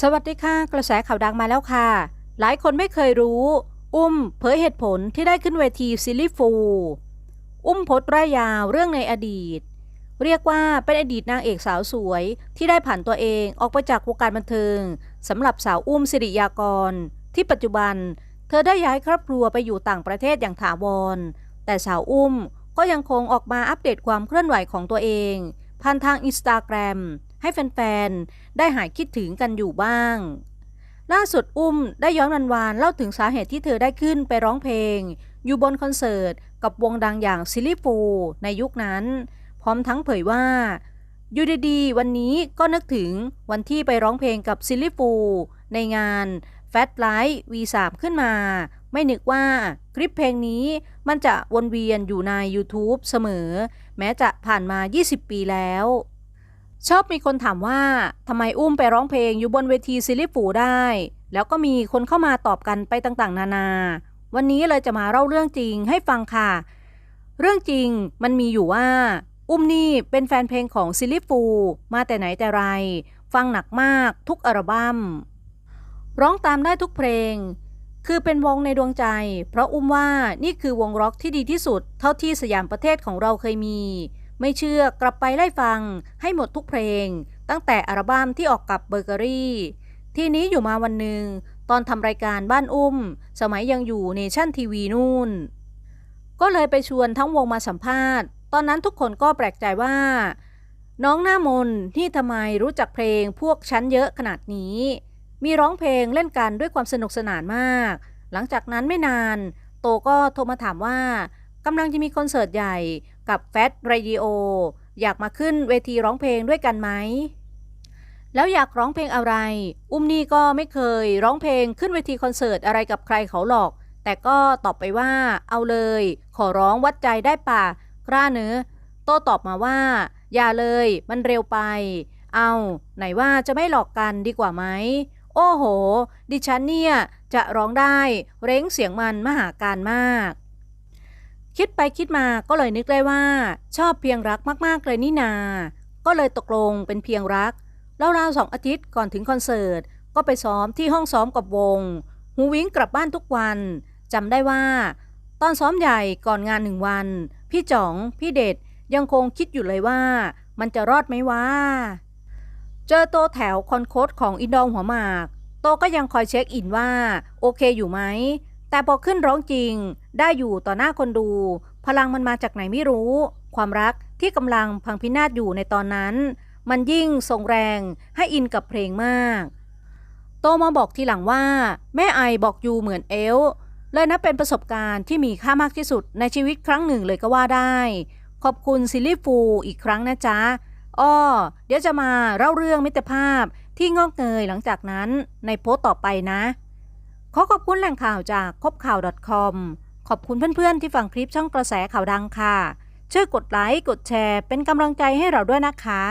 สวัสดีค่ะ กระแสข่าวดังมาแล้วค่ะ หลายคนไม่เคยรู้ อุ้มเผยเหตุผลที่ได้ขึ้นเวทีซิลลี่ฟู อุ้มโพสต์ร่ายยาวเรื่องในอดีต เรียกว่าเป็นอดีตนางเอกสาวสวย ที่ได้ผ่านตัวเองออกไปจากวงการบันเทิงสำหรับสาวอุ้มสิริยากร ที่ปัจจุบัน เธอได้ย้ายครอบครัวไปอยู่ต่างประเทศอย่างถาวร แต่สาวอุ้มก็ยังคงออกมาอัปเดตความเคลื่อนไหวของตัวเอง ผ่านทางอินสตาแกรม ให้แฟนๆ ได้หายคิดถึงกันอยู่บ้าง ล่าสุดอุ้มได้ย้อนวันวานๆเล่าถึงสาเหตุที่เธอได้ขึ้นไปร้องเพลง อยู่บนคอนเสิร์ต กับวงดังอย่างซิลลี่ฟูในยุคนั้น พร้อมทั้งเผยว่าอยู่ดีๆวันนี้ก็นึกถึงวันที่ไปร้องเพลงกับซิลลี่ฟูในงาน f a t l i g h t V3 ขึ้นมา ไม่นึกว่าคลิปเพลงนี้มันจะวนเวียนอยู่ใน YouTube เสมอ แม้จะผ่านมา 20 ปีแล้ว ชอบมีคนถามว่าทำไมอุ้มไปร้องเพลงอยู่บนเวทีซิลลี่ฟูได้ แล้วก็มีคนเข้ามาตอบกันไปต่างๆ นานา วันนี้เลยจะมาเล่าเรื่องจริงให้ฟังค่ะ เรื่องจริงมันมีอยู่ว่า อุ้มนี่เป็นแฟนเพลงของซิลลี่ฟูมาแต่ไหนแต่ไร ฟังหนักมากทุกอัลบั้มร้องตามได้ทุกเพลง คือเป็นวงในดวงใจ เพราะอุ้มว่านี่คือวงร็อกที่ดีที่สุด เท่าที่สยามประเทศของเราเคยมี ไม่เชื่อกลับไปไล่ฟังให้หมดทุกเพลง ตั้งแต่อัลบั้มที่ออกกับเบเกอรี่ ทีนี้อยู่มาวันหนึ่ง ตอนทำรายการบ้านอุ้ม สมัยยังอยู่เนชั่นทีวีนู่น ก็เลยไปชวนทั้งวงมาสัมภาษณ์ ตอนนั้นทุกคนก็แปลกใจว่า น้องหน้ามนที่ทำไมรู้จักเพลงพวกชั้นเยอะขนาดนี้ มีร้องเพลงเล่นกันด้วยความสนุกสนานมาก หลังจากนั้นไม่นาน โตก็โทรมาถามว่า กำลังจะมีคอนเสิร์ตใหญ่กับแฟตเรดิโออยากมาขึ้นเวทีร้องเพลงด้วยกันไหม แล้วอยากร้องเพลงอะไร อุ้มนี่ก็ไม่เคยร้องเพลงขึ้นเวทีคอนเสิร์ตอะไรกับใครเขาหรอก แต่ก็ตอบไปว่าเอาเลย ขอร้องวัดใจได้ป่ะกล้าเนื้อโตตอบมาว่า อย่าเลยมันเร็วไป เอาไหนว่าจะไม่หลอกกันดีกว่าไหม โอ้โห ดิฉันเนี่ยจะร้องได้เร้งเสียงมันมหาการมาก คิดไปคิดมาก็เลยนึกได้ว่า ชอบเพียงรักมากๆเลยนี่นา ก็เลยตกลงเป็นเพียงรักแล้วราวๆสองอาทิตย์ก่อนถึงคอนเสิร์ต ก็ไปซ้อมที่ห้องซ้อมกับวง หูวิ่งกลับบ้านทุกวันจำได้ว่า ตอนซ้อมใหญ่ก่อนงานหนึ่งวัน พี่จ๋อง พี่เด็ดยังคงคิดอยู่เลยว่า มันจะรอดไหมวะเจอโตแถวคอนโคดของอินดองหัวหมาก โตก็ยังคอยเช็คอินว่า โอเคอยู่ไหม แต่พอขึ้นร้องจริง ได้อยู่ต่อหน้าคนดู พลังมันมาจากไหนไม่รู้ ความรักที่กำลังพังพินาศอยู่ในตอนนั้น มันยิ่งส่งแรงให้อินกับเพลงมาก โตมาบอกทีหลังว่า แม่ไอบอกยูเหมือนเอลเลยนับเป็นประสบการณ์ที่มีค่ามากที่สุดในชีวิตครั้งหนึ่งเลยก็ว่าได้ ขอบคุณซิลลี่ฟูอีกครั้งนะจ๊ะอ้อเดี๋ยวจะมาเล่าเรื่องมิตรภาพที่งอกเงยหลังจากนั้นในโพสต์ต่อไปนะ ขอขอบคุณแหล่งข่าวจากคบข่าว .com ขอบคุณเพื่อนๆที่ฟังคลิปช่องกระแสข่าวดังค่ะ ช่วยกดไลค์ กดแชร์ เป็นกำลังใจให้เราด้วยนะคะ